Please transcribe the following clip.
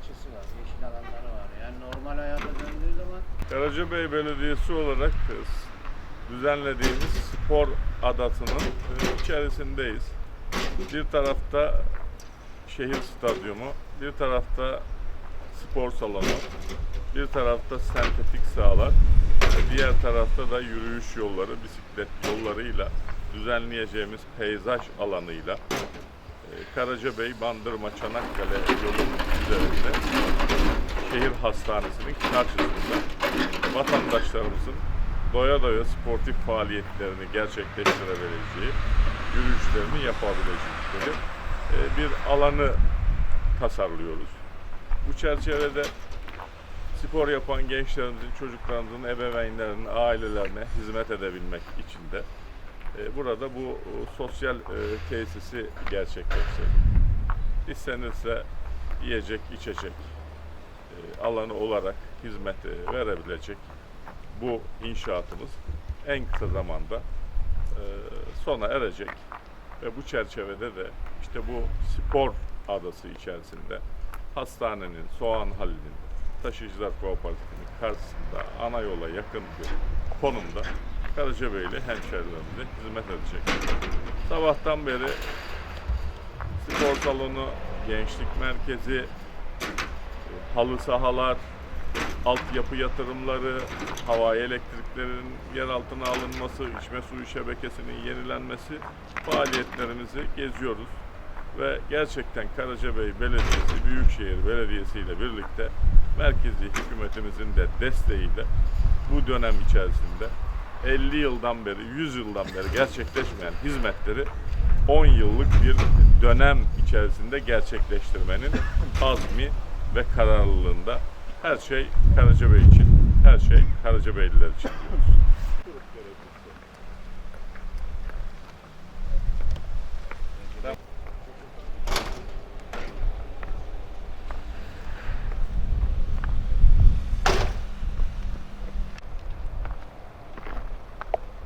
bahçesi var, yeşil alanları var. Yani normal hayata döndüğü zaman Karacabey Belediyesi olarak e, düzenlediğimiz spor adasının e, içerisindeyiz. Bir tarafta şehir stadyumu, bir tarafta spor salonu, bir tarafta sentetik sahalar, e, diğer tarafta da yürüyüş yolları, bisiklet yollarıyla düzenleyeceğimiz peyzaj alanıyla Karacabey, Bandırma, Çanakkale yolu üzerinde şehir hastanesinin karşısında vatandaşlarımızın doya doya sportif faaliyetlerini gerçekleştirebileceği, yürüyüşlerini yapabilecekleri e, bir alanı tasarlıyoruz. Bu çerçevede spor yapan gençlerimizin, çocuklarımızın, ebeveynlerinin, ailelerine hizmet edebilmek için de e, burada bu e, sosyal tesisi gerçekleştirdik. İstenirse yiyecek, içecek alanı olarak hizmet e, verebilecek bu inşaatımız en kısa zamanda e, sona erecek ve bu çerçevede de işte bu spor adası içerisinde hastanenin, Soğan Halil'in, Taşıyıcılar Kooperatifi'nin karşısında ana yola yakın bir konumda Karacabeyli hemşerilerimize hizmet edecek. Sabahtan beri spor salonu, gençlik merkezi, halı sahalar, altyapı yatırımları, havai elektriklerin yer altına alınması, içme suyu şebekesinin yenilenmesi faaliyetlerimizi geziyoruz. Ve gerçekten Karacabey Belediyesi, Büyükşehir Belediyesi ile birlikte merkezi hükümetimizin de desteğiyle bu dönem içerisinde 50 yıldan beri, 100 yıldan beri gerçekleşmeyen hizmetleri 10 yıllık bir dönem içerisinde gerçekleştirmenin azmi ve kararlılığında her şey Karacabey için, her şey Karacabeyliler için diyoruz.